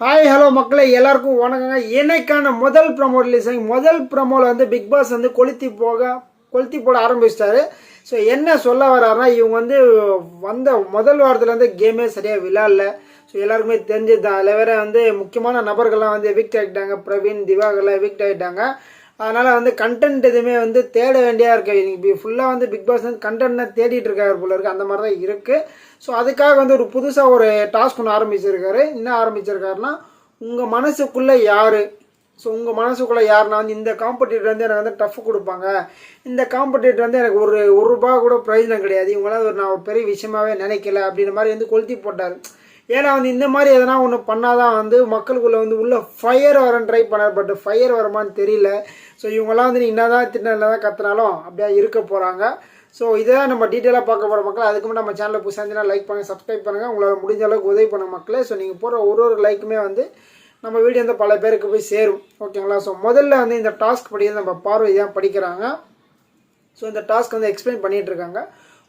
Hi hello மக்களே. எல்லாருக்கும் வணக்கங்க. என்னைக்கான முதல் ப்ரமோ ரிலீஸிங் முதல் ப்ரமோவில் வந்து பிக் பாஸ் வந்து கொளுத்தி போக கொளுத்தி போட ஆரம்பிச்சிட்டாரு. ஸோ என்ன சொல்ல வர்றாருன்னா இவங்க வந்து வந்த முதல் வாரத்துலேருந்து கேமே சரியாக விளாடல. ஸோ எல்லாருக்குமே தெரிஞ்சது தான் அதில் வேறு வந்து முக்கியமான நபர்கள்லாம் வந்து எவிக்ட் ஆகிட்டாங்க பிரவீன் திவாகர்லாம் எவிக்ட் ஆகிட்டாங்க அதனால் வந்து கண்டென்ட் எதுவுமே வந்து தேட வேண்டியா இருக்கு. இன்னைக்கு ஃபுல்லாக வந்து பிக் பாஸ் வந்து கண்டென்ட் தான் தேடிட்டு இருக்காரு போல இருக்குது அந்த மாதிரி தான் இருக்குது ஸோ அதுக்காக வந்து ஒரு புதுசாக ஒரு டாஸ்க் ஒன்று ஆரம்பிச்சிருக்காரு. என்ன ஆரம்பிச்சிருக்காருன்னா உங்கள் மனசுக்குள்ளே யார்? ஸோ உங்கள் மனசுக்குள்ளே யாருன்னா வந்து இந்த காம்படிட்டர் வந்து எனக்கு வந்து டஃப் கொடுப்பாங்க. இந்த காம்படிட்டர் வந்து எனக்கு ஒரு ஒரு ரூபா கூட பிரயோஜனம் கிடையாது. இவங்களாம் ஒரு நான் ஒரு பெரிய விஷயமாவே நினைக்கல அப்படின்ற மாதிரி வந்து கொளுத்தி போட்டார். ஏன்னா வந்து இந்த மாதிரி எதனா ஒன்று பண்ணாதான் வந்து மக்களுக்குள்ள வந்து உள்ள ஃபயர் வரன்னு ட்ரை பண்ணார். பட் ஃபயர் வருமானு தெரியல. ஸோ இவங்கெல்லாம் வந்து நீ என்னதான் திட்டினா தான் கத்துனாலும் அப்படியே இருக்க போகிறாங்க ஸோ இதை நம்ம டீட்டெயிலாக பார்க்க போகிற மக்கள் அதுக்கு முன்னாடி நம்ம சேனலில் புதுசாக இருந்துச்சுன்னா லைக் பண்ணுங்கள் சப்ஸ்கிரைப் பண்ணுங்கள் உங்களால் முடிஞ்ச அளவுக்கு உதவி பண்ண மக்களே. ஸோ நீங்கள் போடுற ஒரு ஒரு லைக்குமே வந்து நம்ம வீடியோ வந்து பல பேருக்கு போய் சேரும். ஓகேங்களா ஸோ முதல்ல வந்து இந்த டாஸ்க் படி நம்ம பார்வை தான் படிக்கிறாங்க. ஸோ இந்த டாஸ்க் வந்து எக்ஸ்பிளைன் பண்ணிகிட்டு இருக்காங்க.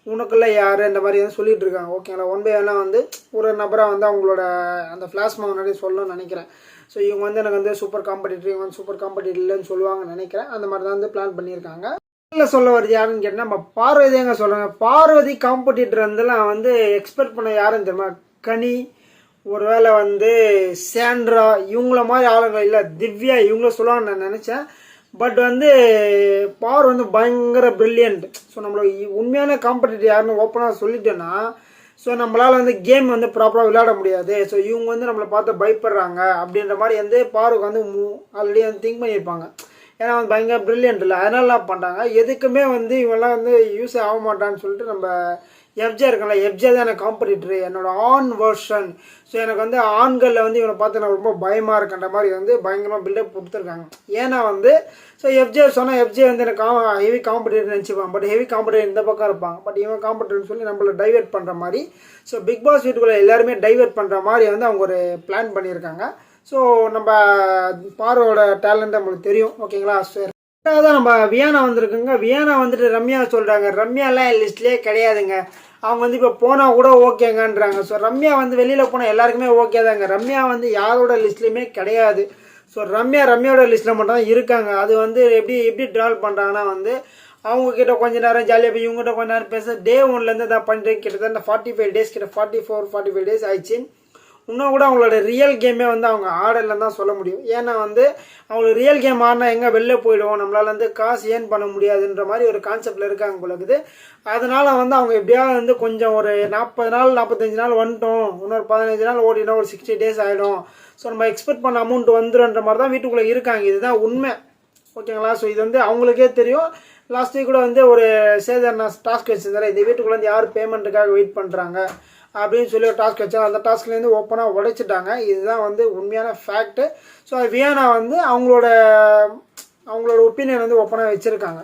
உனக்குள்ள யார் இந்த மாதிரி வந்து சொல்லிட்டு இருக்காங்க. ஓகேங்களா ஒன் பை ஒன்னாக வந்து ஒரு நபராக வந்து அவங்களோட அந்த ஃப்ளாஷ்மா முன்னாடி சொல்லணும்னு நினைக்கிறேன். ஸோ இவங்க வந்து எனக்கு வந்து சூப்பர் காம்படிட்டர் இவங்க வந்து சூப்பர் காம்படிட்டர் இல்லைன்னு சொல்லுவாங்கன்னு நினைக்கிறேன். அந்த மாதிரி தான் வந்து பிளான் பண்ணியிருக்காங்க. இல்லை சொல்ல வருது யாருன்னு கேட்டால் நம்ம பார்வதி எங்க சொல்கிறாங்க பார்வதி காம்படிட்டர் வந்துலாம் வந்து எக்ஸ்பெக்ட் பண்ண யாருன்னு தெரியுமா? கனி ஒருவேளை வந்து சேண்ட்ரா இவங்கள மாதிரி ஆளுங்க இல்லை திவ்யா இவங்கள சொல்லுவாங்கன்னு நான் நினச்சேன். பட் வந்து பவர் வந்து பயங்கர ப்ரில்லியன்ட் ஸோ நம்மளோட உண்மையான காம்படிட்டர் யாருன்னு ஓப்பனாக சொல்லிட்டேன்னா ஸோ நம்மளால் வந்து கேம் வந்து ப்ராப்பராக விளையாட முடியாது. ஸோ இவங்க வந்து நம்மளை பார்த்து பயப்படுறாங்க அப்படின்ற மாதிரி வந்து பாருக்கு வந்து ஆல்ரெடி வந்து திங்க் பண்ணியிருப்பாங்க. ஏன்னா வந்து பயங்கர ப்ரில்லியன்ட் இல்லை. அதனால பண்ணுறாங்க எதுக்குமே வந்து இவெல்லாம் வந்து யூஸ் ஆக மாட்டான்னு சொல்லிட்டு நம்ம எஃப்ஜே இருக்கல எஃப்ஜே தான் எனக்கு காம்படிட்டர் என்னோட ஆன் வெர்ஷன் ஸோ எனக்கு வந்து ஆண்களில் வந்து இவனை பார்த்து நான் ரொம்ப பயமாக இருக்கின்ற மாதிரி வந்து பயங்கரமாக பில்டப் கொடுத்துருக்காங்க. ஏன்னா வந்து ஸோ எஃப்ஜே சொன்னால் எஃப்ஜே வந்து எனக்கு ஹெவி காம்படிட்டர் நினச்சிப்பான். பட் ஹெவி காம்படிட்டர் இந்த பக்கம் இருப்பாங்க பட் இவன் காம்படிட்டர்னு சொல்லி நம்மள டைவெர்ட் பண்ணுற மாதிரி. ஸோ பிக் பாஸ் வீட்டுக்குள்ளே எல்லாருமே டைவெர்ட் பண்ணுற மாதிரி வந்து அவங்க ஒரு பிளான் பண்ணியிருக்காங்க. ஸோ நம்ம பார்வோட டேலண்ட் நம்மளுக்கு தெரியும். ஓகேங்களா சரி தான் நம்ம வியானா வந்திருக்குங்க. வியானா வந்துட்டு ரம்யா சொல்கிறாங்க ரம்யாலாம் லிஸ்ட்லேயே கிடையாதுங்க. அவங்க வந்து இப்போ போனால் கூட ஓகேங்கன்றாங்க. ஸோ ரம்யா வந்து வெளியில் போனால் எல்லாருக்குமே ஓகே தாங்க. ரம்யா வந்து யாரோட லிஸ்ட்லேயுமே கிடையாது. ஸோ ரம்யா ரம்யாவோட லிஸ்ட்டில் மட்டும் தான் இருக்காங்க. அது வந்து எப்படி எப்படி ட்ராவல் பண்ணுறாங்கன்னா வந்து அவங்கக்கிட்ட கொஞ்சம் கொஞ்ச நேரம் ஜாலியாக போய் இவங்ககிட்ட கொஞ்ச நேரம் பேச டே ஒன்லேருந்து தான் பண்ணுறேன் கிட்டத்தட்ட ஃபார்ட்டி ஃபைவ் டேஸ் கிட்ட forty four forty five days ஆயிடுச்சு. இன்னும் கூட அவங்களோட ரியல் கேமே வந்து அவங்க ஆடலன்னு தான் சொல்ல முடியும். ஏன்னா வந்து அவங்களுக்கு ரியல் கேம் ஆடினா எங்கே வெளில போயிடுவோம் நம்மளால வந்து காசு ஏர்ன் பண்ண முடியாதுன்ற மாதிரி ஒரு கான்செப்டில் இருக்காங்க போல இருக்குது. வந்து அவங்க எப்படியாவது வந்து கொஞ்சம் ஒரு நாற்பது நாள் நாற்பத்தஞ்சு நாள் வந்துட்டோம். இன்னொரு பதினஞ்சு நாள் ஓடினா ஒரு சிக்ஸ்டி டேஸ் ஆகிடும் ஸோ நம்ம எக்ஸ்பெக்ட் பண்ண அமௌண்ட் வந்துடும்ன்ற மாதிரி தான் வீட்டுக்குள்ளே இருக்காங்க. இதுதான் உண்மை. ஓகேங்களா? ஸோ இது வந்து அவங்களுக்கே தெரியும். லாஸ்ட் வீக் கூட வந்து ஒரு சேதர் நான் டாஸ்க் வச்சுருந்தாரு. இந்த வீட்டுக்குள்ளே வந்து யார் பேமெண்ட்டுக்காக வெயிட் பண்ணுறாங்க அப்படின்னு சொல்லி ஒரு டாஸ்க் வச்சாங்க. அந்த டாஸ்க்லேருந்து ஓப்பனாக உடைச்சிட்டாங்க. இதுதான் வந்து உண்மையான ஃபேக்ட்டு ஸோ வியானா வந்து அவங்களோட அவங்களோட ஒப்பீனியன் வந்து ஓப்பனாக வச்சுருக்காங்க.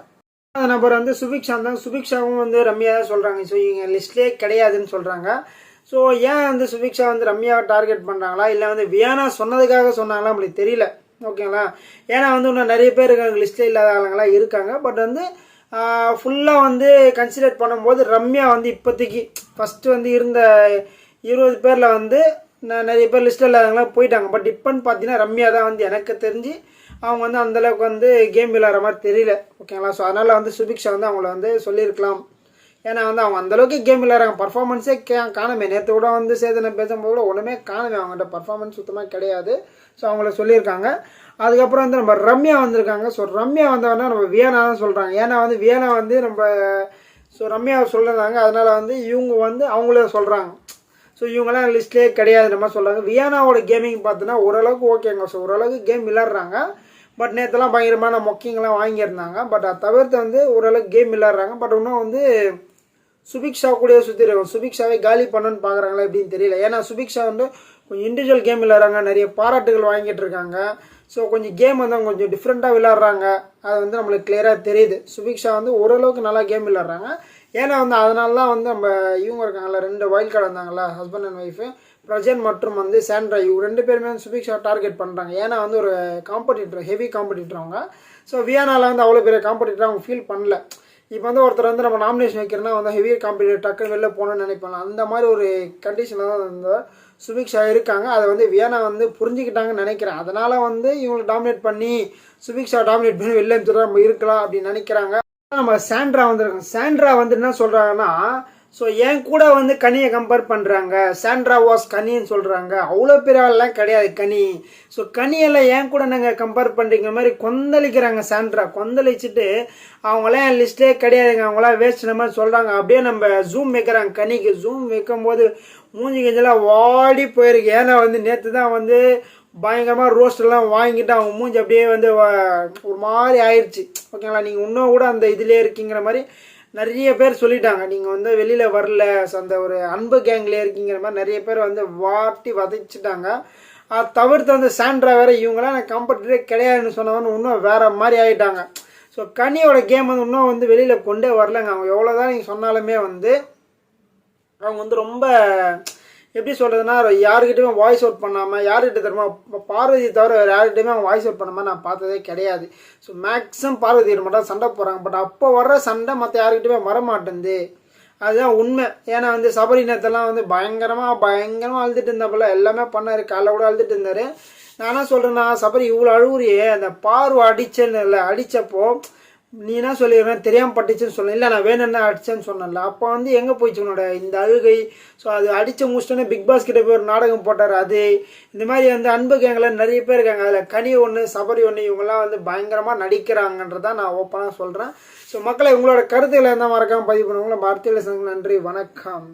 அந்த நபர் வந்து சுபிக்ஷா தான். சுபிக்ஷாவும் வந்து ரம்யா தான் சொல்கிறாங்க ஸோ இவங்க லிஸ்ட்லேயே கிடையாதுன்னு சொல்கிறாங்க ஸோ ஏன் வந்து சுபிக்ஷா வந்து ரம்யாவை டார்கெட் பண்ணுறாங்களா இல்லை வந்து வியானா சொன்னதுக்காக சொன்னாங்களா? நம்மளுக்கு தெரியல. ஓகேங்களா ஏன்னா வந்து இன்னும் நிறைய பேர் இருக்காங்க லிஸ்ட்டில் இல்லாத ஆளுங்களாம் இருக்காங்க. பட் வந்து ஃபுல்லாக வந்து கன்சிடர் பண்ணும்போது ரம்யா வந்து இப்போதைக்கு ஃபஸ்ட்டு வந்து இருந்த இருபது பேரில் வந்து நான் நிறைய பேர் லிஸ்ட்டில் இல்லாதவங்களாம் போயிட்டாங்க. பட் இப்போன்னு பார்த்தீங்கன்னா ரம்யா தான் வந்து எனக்கு தெரிஞ்சு அவங்க வந்து அந்தளவுக்கு வந்து கேம் விளையாடுற மாதிரி தெரியல. ஓகேங்களா ஸோ அதனால் வந்து சுபிக்ஷா வந்து அவங்கள வந்து சொல்லியிருக்கலாம். ஏன்னா வந்து அவங்க அந்தளவுக்கு கேம் விளையாடுறாங்க. பர்ஃபார்மன்ஸே கே காணுமே. நேற்று கூட வந்து சேதனை பேசும்போது கூட ஒன்றுமே காணுமே. அவங்கள்ட்ட பர்ஃபார்மன்ஸ் சுத்தமாக கிடையாது. ஸோ அவங்கள சொல்லியிருக்காங்க. அதுக்கப்புறம் வந்து நம்ம ரம்யா வந்திருக்காங்க. ஸோ ரம்யா வந்தவொடனே நம்ம வியனா தான் சொல்கிறாங்க ஏன்னா வந்து வியனா வந்து நம்ம ஸோ ரம்யா சொல்லியிருந்தாங்க அதனால் வந்து இவங்க வந்து அவங்களே சொல்கிறாங்க ஸோ இவங்கெல்லாம் லிஸ்ட்லேயே கிடையாதுன்ற மாதிரி சொல்கிறாங்க வியானாவோட கேமிங் பார்த்தோன்னா ஓரளவுக்கு ஓகேங்க ஸோ ஓரளவுக்கு கேம் விளாட்றாங்க பட் நேற்றுலாம் பயங்கரமான மொக்கிங்கெல்லாம் வாங்கியிருந்தாங்க. பட் அதை தவிர்த்து வந்து ஓரளவுக்கு கேம் விளாட்றாங்க பட் இன்னும் வந்து சுபிக்ஷா கூட சுற்றி இருக்கும். சுபிக்ஷாவை காலி பண்ணணும்னு பார்க்குறாங்களா எப்படின்னு தெரியல. ஏன்னா சுபிக்ஷா வந்து கொஞ்சம் இண்டிவிஜுவல் கேம் விளாட்றாங்க நிறைய பாராட்டுகள் வாங்கிட்டு இருக்காங்க. ஸோ கொஞ்சம் கேம் வந்து அவங்க கொஞ்சம் டிஃப்ரெண்ட்டாக விளாட்றாங்க அது வந்து நம்மளுக்கு கிளியராக தெரியுது. சுபிக்ஷா வந்து ஓரளவுக்கு நல்லா கேம் விளாட்றாங்க ஏன்னா வந்து அதனால தான் வந்து நம்ம இவங்க இருக்காங்கல்ல ரெண்டு வைல்ட் கார்டு இருந்தாங்களா ஹஸ்பண்ட் அண்ட் ஒய்ஃபு பிரஜன் மற்றும் வந்து சாண்ட்ரா இவங்க ரெண்டு பேருமே வந்து சுபிக்ஷா டார்கெட் பண்ணுறாங்க ஏன்னா வந்து ஒரு காம்படிட்டர் ஹெவி காம்படிட்டர் அவங்க. ஸோ வியானாவில் வந்து அவ்வளோ பெரிய காம்படிட்டர் அவங்க ஃபீல் பண்ணல. இப்போ வந்து ஒருத்தர் வந்து நம்ம நாமினேஷன் வைக்கிறோன்னா வந்து ஹெவி காம்படிட்டர் டக்குன்னு வெளில போகணும்னு நினைப்பாங்க. அந்த மாதிரி ஒரு கண்டிஷனில் தான் வந்து சுபிக்ஷா இருக்காங்க. அதை வந்து வியானா வந்து புரிஞ்சுக்கிட்டாங்கன்னு நினைக்கிறேன். அதனால் வந்து இவங்களை டாமினேட் பண்ணி சுபிக்ஷா டாமினேட் பண்ணி வெளில அனுப்பிச்சுட்டு நம்ம இருக்கலாம் அப்படின்னு நினைக்கிறாங்க. நம்ம சாண்ட்ரா வந்திருக்கோம் சாண்ட்ரா வந்து என்ன சொல்கிறாங்கன்னா ஸோ என் கூட வந்து கனியை கம்பேர் பண்ணுறாங்க சாண்ட்ரா வாஸ் கனின்னு சொல்கிறாங்க அவ்வளோ பெரிய ஆள்லாம் கிடையாது கனி. ஸோ கனியெல்லாம் என் கூட நாங்கள் கம்பேர் பண்ணுறீங்க மாதிரி கொந்தளிக்கிறாங்க சாண்ட்ரா கொந்தளிச்சுட்டு அவங்களாம் என் லிஸ்ட்டே கிடையாதுங்க. அவங்களாம் வேஸ்ட் மாதிரி சொல்கிறாங்க அப்படியே நம்ம ஜூம் வைக்கிறாங்க கனிக்கு. ஜூம் வைக்கும்போது மூஞ்சி கஞ்செல்லாம் வாடி போயிருக்கு. ஏன்னா வந்து நேற்று தான் வந்து பயங்கரமாக ரோஸ்டெல்லாம் வாங்கிட்டு அவங்க மூஞ்சி அப்படியே வந்து ஒரு மாதிரி ஆயிடுச்சு ஓகேங்களா? நீங்கள் இன்னும் கூட அந்த இதிலே இருக்கீங்கிற மாதிரி நிறைய பேர் சொல்லிட்டாங்க நீங்கள் வந்து வெளியில் வரல அந்த ஒரு அன்பு கேங்லேயே இருக்கீங்கிற மாதிரி நிறைய பேர் வந்து வாட்டி வதைச்சிட்டாங்க. அதை தவிர்த்து வந்து சாண்ட்ரா வேற இவங்களாம் எனக்கு கம்பெட்டிட்டே கிடையாதுன்னு சொன்னவன் இன்னும் வேற மாதிரி ஆயிட்டாங்க. ஸோ கனியோட கேம் வந்து இன்னும் வந்து வெளியில் கொண்டே வரலங்க. அவங்க எவ்வளோதான் நீங்கள் சொன்னாலுமே வந்து அவங்க வந்து ரொம்ப எப்படி சொல்கிறதுனா யாருக்கிட்டையுமே வாய்ஸ் அவுட் பண்ணாமல் யாருக்கிட்ட தருமா ப- பார்வதி தவிர வேறு யார்கிட்டையுமே அவங்க வாய்ஸ் அவுட் பண்ணாமல் நான் பார்த்ததே கிடையாது. ஸோ மேக்ஸிமம் பார்வதி மட்டும் சண்டை போகிறாங்க பட் அப்போ வர்ற சண்டை மற்ற யாருக்கிட்டையுமே வர அதுதான் உண்மை. ஏன்னா வந்து சபரினத்தெல்லாம் வந்து பயங்கரமாக பயங்கரமாக அழுதுட்டு இருந்தாப்புல எல்லாமே பண்ணார். காலைல கூட அழுதுட்டு இருந்தார். நான் என்ன சொல்கிறேன்னா சபரி இவ்வளோ அழுகுறியே அந்த பார்வை அடிச்சேன்னு இல்லை அடித்தப்போ நீ என்ன சொல்லிடுறேன் தெரியாமல் பட்டுச்சுன்னு சொன்னேன் இல்லை நான் வேணும்னா அடிச்சேன்னு சொன்னேன்ல. அப்போ வந்து எங்கே போயிடுச்சு உன்னோட இந்த அழுகை? ஸோ அது அடித்து முடிச்சிட்டோன்னே பிக் பாஸ் கிட்ட போய் ஒரு நாடகம் போட்டார் அது. இந்த மாதிரி வந்து அன்பு கேங்கில் நிறைய பேர் இருக்காங்க. அதில் கனி ஒன்று சபரி ஒன்று இவங்கெல்லாம் வந்து பயங்கரமாக நடிக்கிறாங்கன்றதான் நான் ஓப்பனாக சொல்கிறேன் ஸோ மக்களை உங்களோட கருத்துக்களை எந்த மறக்காமல் பதிவு பண்ணுவாங்களோ சங்கம் நன்றி வணக்கம்.